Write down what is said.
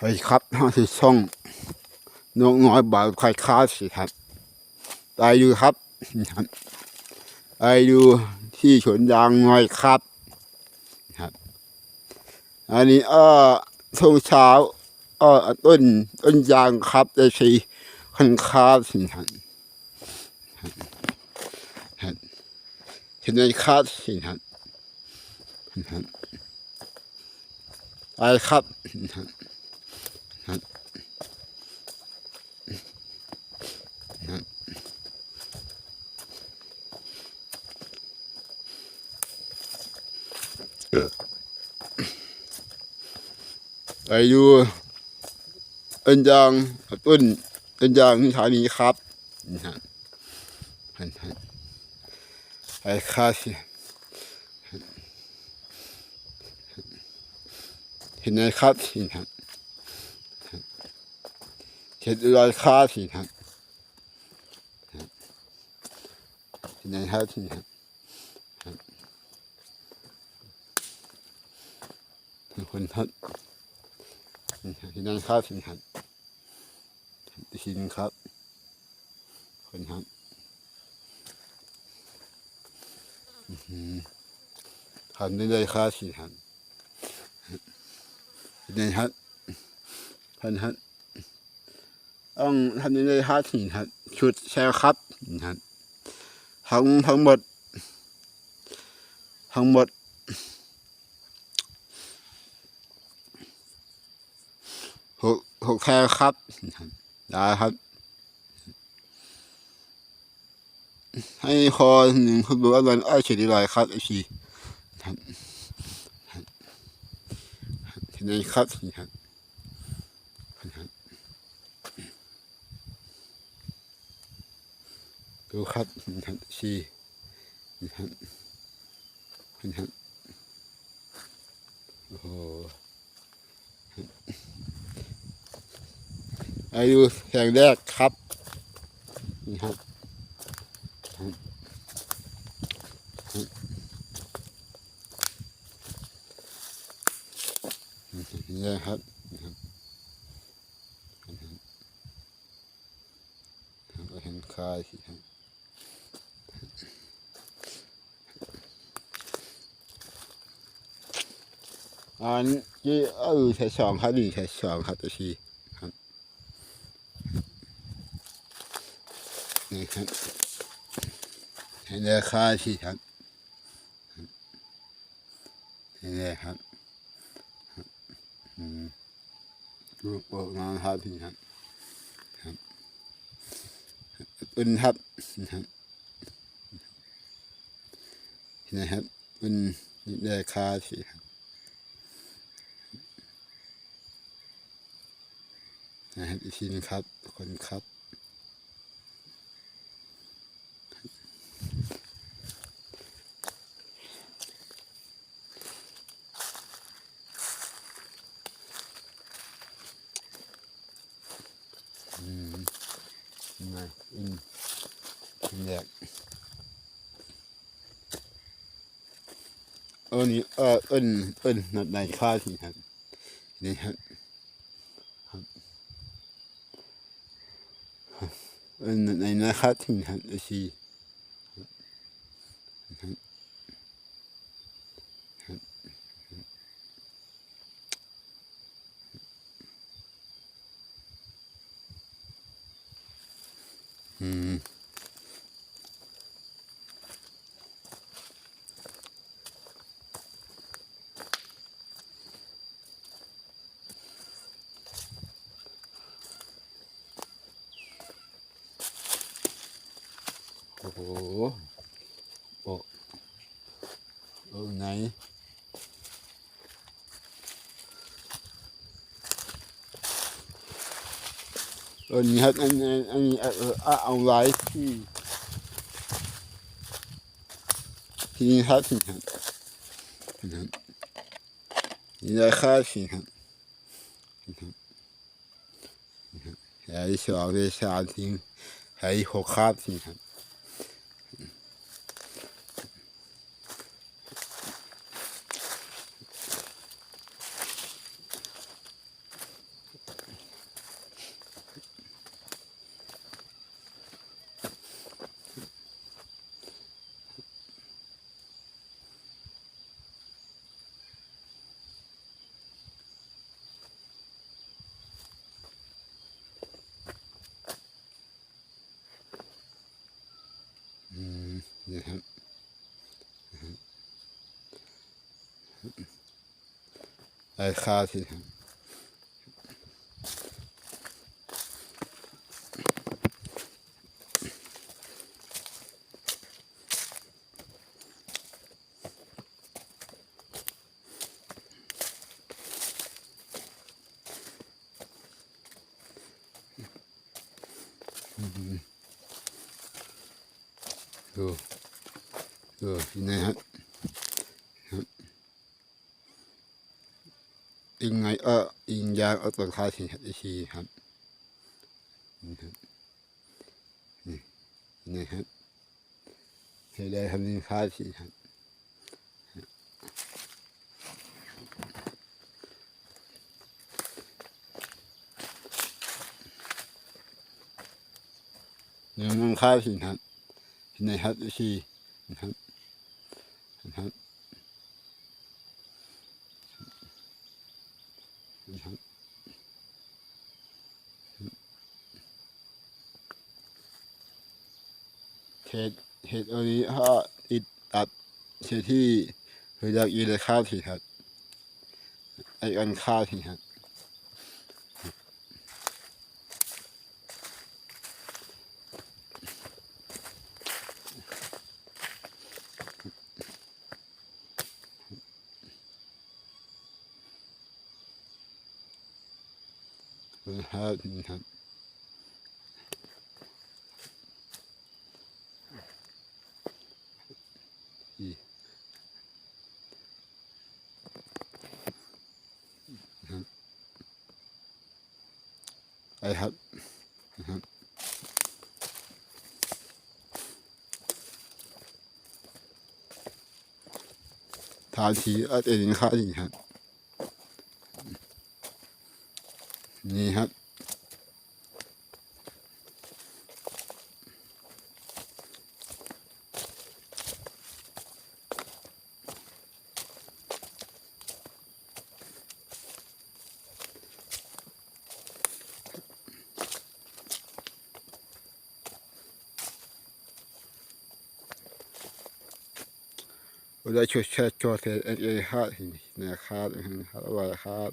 สวัสดีครับท่านที่ช่องนกน้อยบาทไข่ค้าสิครับไปดูครับไปดูที่สวนยางน้อยครับครับ อันนี้เออช่วงเช้าเออต้นต้นยางครับได้ใช้คันค้าสิครับครับครับเห็นไหมครับสิครับครับไปครับ ไปดูต้นยางต้นต้นยางที่สถานีครับนะฮะหันหันไปค่าสิเห็นไหมครับสิฮะเห็นรอยค่าสิฮะเห็นไหมครับสิฮะคนครั บที่นั่นครับสิครับสินครับคนครับหือทำได้เลยครับสินครับนี่ครับพันครับต้องทำได้เลยครับสิครับชุดแชร์ครับนะครับทั้งทั้งหมดทั้งหมด หกหกแค่ครับได้ครับ ให้คอหนึ่งคุณบอกว่ามันอ้อยเฉลี่ยครับไอพีทีนี้ครับนี่ครับดูครับนี่ครับชีนี่ครับนี่ครับโอ้โห อายุแห่งแรกครับนี่ครับนี่ครับนะครับเห็นคายสิครับอันนี้เออใช้สองครับนี่ใช้สองครับตัวชี นี่ครับเห็นราคาสิครับเห็นเลยครับอืมดูโปรมาครับพี่ครับครับอุ่นครับนะครับเห็นะครับอุ่นราคาสิครับนะครับอีกทีนึงครับทุกค นครับ này in in đẹp ơ ni ơ ân ân là này khai thì hẳn này hẳn ân là này nó โอ้โหโอ้เออไง and had and and, and uh, alive he he didn't have him him إذا خاف منهم يعيش عليه ساعتين هاي خاف منهم นะครับไอ้ข้าวที่ดู รับดูดูนี่ครับอิงไงเอออิงยางเอาตัวข้าสิครับอีกทีครับนี่ครับนี่นี่ครับเห็นได้ทำนี่ข้าสิครับยังนั่งข้าสิครับเห็นไหมครับอีกทีนะครับ นะครับ เห็ดเห็ดอันนี้ถ้าอิดตัดเสียที่คืออยากอีเลยข้าวทีครับไออันข้าวทีครับคือข้าวทีครับอีนะครับไป ครับนะครับทาทีอัดเองข้าดีครับนี่ครับ ได้ช่วยแชร์จอเทเอเอฮะนะครับฮาร์ว่าฮด